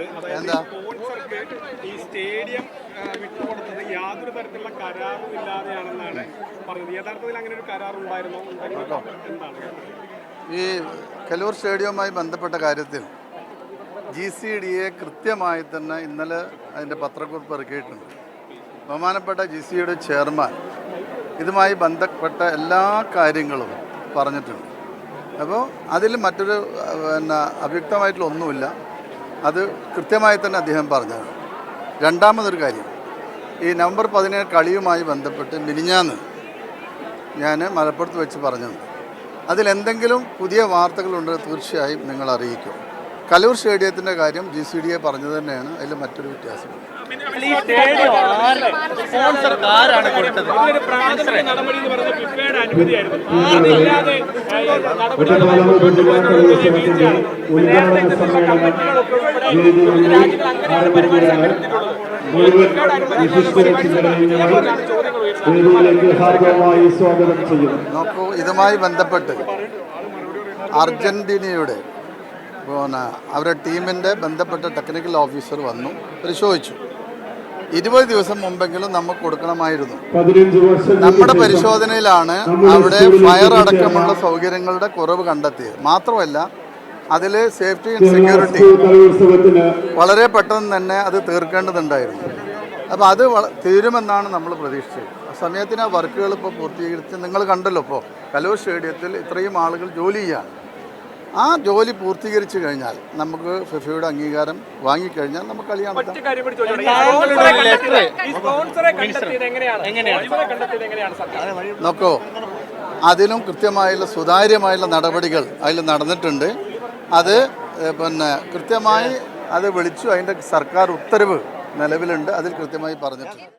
പറയുന്നുണ്ട് അതായത്? സ്പോൺസർക്ക് ഈ സ്റ്റേഡിയം വിട്ടുകൊടുത്തത് യാതൊരു തരത്തിലുള്ള കരാറും ഇല്ലാതെയാണെന്നാണ് പറയുന്നത്. യഥാർത്ഥത്തിൽ അങ്ങനെ ഒരു കരാർ ഉണ്ടായിരുന്നോ എന്താണ്? ഈ കലൂർ സ്റ്റേഡിയവുമായി ബന്ധപ്പെട്ട കാര്യത്തിൽ ജി സി ഡി എ കൃത്യമായി തന്നെ ഇന്നലെ അതിന്റെ പത്രക്കുറിപ്പ് ഇറക്കിയിട്ടുണ്ട്. ബഹുമാനപ്പെട്ട ജി സി ഡിയുടെ ചെയർമാൻ ഇതുമായി ബന്ധപ്പെട്ട എല്ലാ കാര്യങ്ങളും പറഞ്ഞിട്ടുണ്ട്. അപ്പോൾ അതിൽ മറ്റൊരു പിന്നെ അവ്യക്തമായിട്ടുള്ള ഒന്നുമില്ല അത് കൃത്യമായി തന്നെ അദ്ദേഹം പറഞ്ഞത്. രണ്ടാമതൊരു കാര്യം ഈ നവംബർ പതിനേഴ് കളിയുമായി ബന്ധപ്പെട്ട് മിനിഞ്ഞാന്ന് ഞാൻ മലപ്പുറത്ത് വെച്ച് പറഞ്ഞത്. അതിലെന്തെങ്കിലും പുതിയ വാർത്തകളുണ്ട് തീർച്ചയായും നിങ്ങൾ അറിയിക്കും. കലൂർ സ്റ്റേഡിയത്തിന്റെ കാര്യം ജി സി ഡി എ പറഞ്ഞത് തന്നെയാണ്. അതിൽ മറ്റൊരു വ്യത്യാസം. നടപടി ഇതുമായി ബന്ധപ്പെട്ട് അർജന്റീനയുടെ പിന്നെ അവരുടെ ടീമിന്റെ ബന്ധപ്പെട്ട ടെക്നിക്കൽ ഓഫീസർ വന്നു പരിശോധിച്ചു. ഇരുപത് ദിവസം മുമ്പെങ്കിലും നമുക്ക് കൊടുക്കണമായിരുന്നു. നമ്മുടെ പരിശോധനയിലാണ് അവിടെ ഫയർ അടക്കമുള്ള സൗകര്യങ്ങളുടെ കുറവ് കണ്ടെത്തിയത്. മാത്രമല്ല അതിൽ സേഫ്റ്റി ആൻഡ് സെക്യൂരിറ്റി. വളരെ പെട്ടെന്ന് തന്നെ അത് തീർക്കേണ്ടതുണ്ടായിരുന്നു. അപ്പോൾ അത് വള- തീരുമെന്നാണ് നമ്മൾ പ്രതീക്ഷിച്ചത്. ആ സമയത്തിന് ആ വർക്കുകൾ ഇപ്പോൾ പൂർത്തീകരിച്ച് നിങ്ങൾ കണ്ടല്ലോ ഇപ്പോൾ കലൂർ സ്റ്റേഡിയത്തിൽ ഇത്രയും ആളുകൾ ജോലി ചെയ്യാണ് ആ ജോലി പൂർത്തീകരിച്ചു കഴിഞ്ഞാൽ നമുക്ക് ഫിഫയുടെ അംഗീകാരം വാങ്ങിക്കഴിഞ്ഞാൽ നമുക്ക് കളി നടത്താം ഒറ്റ കാര്യം കൂടി ചോദിച്ചോട്ടെ. ഈ താങ്കളുടെ സ്പോൺസറെ ഒരു letter. കണ്ടെത്തിയത് ഈ സ്പോൺസറെ കണ്ടെത്തിയത് എങ്ങനെയാണ്? എങ്ങനെയാണ്? സ്പോൺസറെ കണ്ടെത്തിയത് എങ്ങനെയാണ് സർക്കാർ നോക്കൂ അതിലും കൃത്യമായുള്ള സുതാര്യമായുള്ള നടപടികൾ അതിൽ നടന്നിട്ടുണ്ട്. അത് പിന്നെ കൃത്യമായി അത് വിളിച്ചു. അതിന്റെ സർക്കാർ ഉത്തരവ് നിലവിലുണ്ട്. അതിൽ കൃത്യമായി പറഞ്ഞിട്ടുണ്ട്.